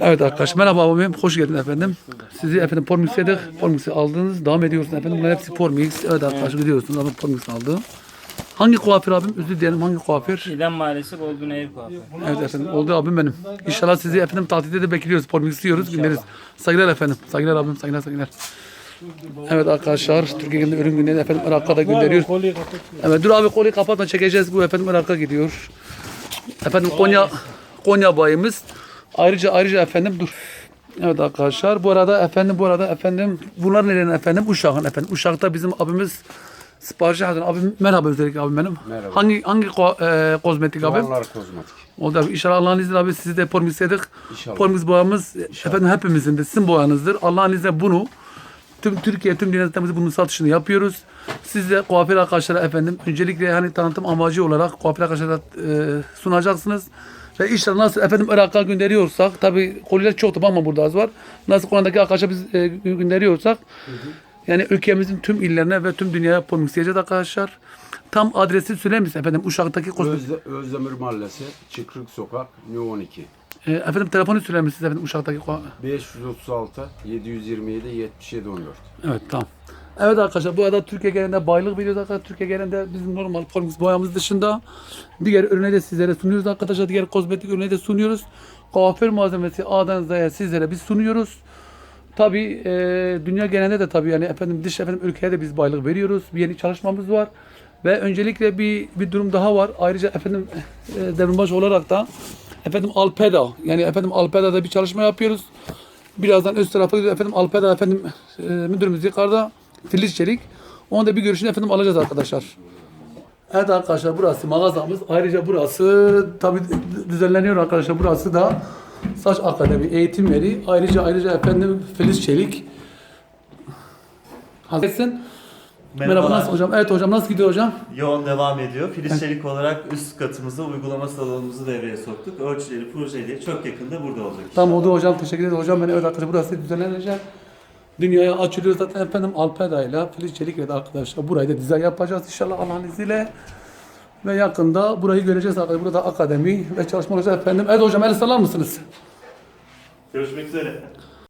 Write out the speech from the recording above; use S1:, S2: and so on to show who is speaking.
S1: Evet arkadaşlar merhaba abim hoş geldin efendim. Sizi efendim Pormix'e Pormix'i aldınız devam ediyorsunuz efendim. Bunlar hepsi Pormix. Evet arkadaşlar gidiyorsunuz ama Pormix aldı. Hangi kuaför abim? Özür dilerim hangi kuaför?
S2: Çiğdem Mahallesi Golden Ev Kuaförü.
S1: Evet efendim oldu abim benim. İnşallah sizi efendim tatilde de bekliyoruz. Pormix yiyoruz günleriz. Saygılar efendim. Saygılar abim saygılar saygılar. Evet arkadaşlar Türkiye'nin ölüm günleri efendim Irak'a da gönderiyor. Evet dur abi kolu kapatma çekeceğiz bu efendim Irak'a gidiyor. Efendim Konya Konya bayımız. Ayrıca ayrıca efendim dur. Evet arkadaşlar bu arada efendim bu arada efendim bunlar neden efendim Uşak'ın efendim. Uşak'ta bizim abimiz siparişi hazır. Abim merhaba özellikle abim benim.
S3: Merhaba.
S1: Hangi hangi ko- e, kozmetik abim?
S3: Duvarlar kozmetik.
S1: Oldu abi. İnşallah Allah'ın izniyle abi sizi de pormix yedik.
S3: İnşallah.
S1: Pormix boyamız efendim hepimizin de sizin boyanızdır. Allah'ın izniyle bunu tüm Türkiye, tüm dünyada biz bunun satışını yapıyoruz. Siz de kuaför arkadaşlara efendim öncelikle hani tanıtım amacı olarak kuaför arkadaşlara e, sunacaksınız. Ve inşallah nasıl efendim Irak'a gönderiyorsak tabi koliler çok da ama burada az var. Nasıl Konya'daki arkadaşa biz e, gönderiyorsak yani ülkemizin tüm illerine ve tüm dünyaya pormix yiyeceğiz arkadaşlar. Tam adresi söyler misin efendim Uşak'taki kozmetik?
S3: Özde, Özdemir Mahallesi, Çıkrık Sokak, No 12.
S1: E, efendim telefonu söyler misiniz efendim Uşak'taki ko-
S3: 536 727 77 14.
S1: Evet tamam. Evet arkadaşlar bu arada Türkiye genelinde baylık veriyoruz arkadaşlar. Türkiye genelinde bizim normal formumuz boyamız dışında diğer ürünleri de sizlere sunuyoruz arkadaşlar. Diğer kozmetik ürünleri de sunuyoruz. Kuaför malzemesi A'dan Z'ye sizlere biz sunuyoruz. Tabi dünya genelinde de tabi yani efendim dış efendim ülkeye de biz baylık veriyoruz. Bir yeni çalışmamız var. Ve öncelikle bir bir durum daha var. Ayrıca efendim e, devrimbaş olarak da efendim Alpeda yani efendim Alpeda'da bir çalışma yapıyoruz. Birazdan üst tarafa gidiyor efendim Alpeda efendim e, müdürümüz yukarıda Filiz Çelik. Onu da bir görüşünü efendim alacağız arkadaşlar. Evet arkadaşlar burası mağazamız. Ayrıca burası tabi düzenleniyor arkadaşlar. Burası da Saç Akademi eğitim yeri. Ayrıca ayrıca efendim Filiz Çelik. Hazretsin. Merhaba
S4: Merhabalar.
S1: nasıl hocam? Evet hocam nasıl gidiyor hocam?
S4: Yoğun devam ediyor. Filiz Çelik olarak üst katımızda uygulama salonumuzu devreye soktuk. Ölçüleri, projeleri çok yakında burada olacak.
S1: Tamam oldu hocam teşekkür ederim hocam. Ben evet arkadaşlar burası düzenlenecek. Dünyaya açılıyor zaten efendim Alpeda ile Filiz Çelik ile arkadaşlar burayı da dizayn yapacağız inşallah Allah'ın izniyle. Ve yakında burayı göreceğiz arkadaşlar. Burada akademi ve çalışma olacak efendim. Evet hocam el sallar mısınız?
S4: Görüşmek üzere.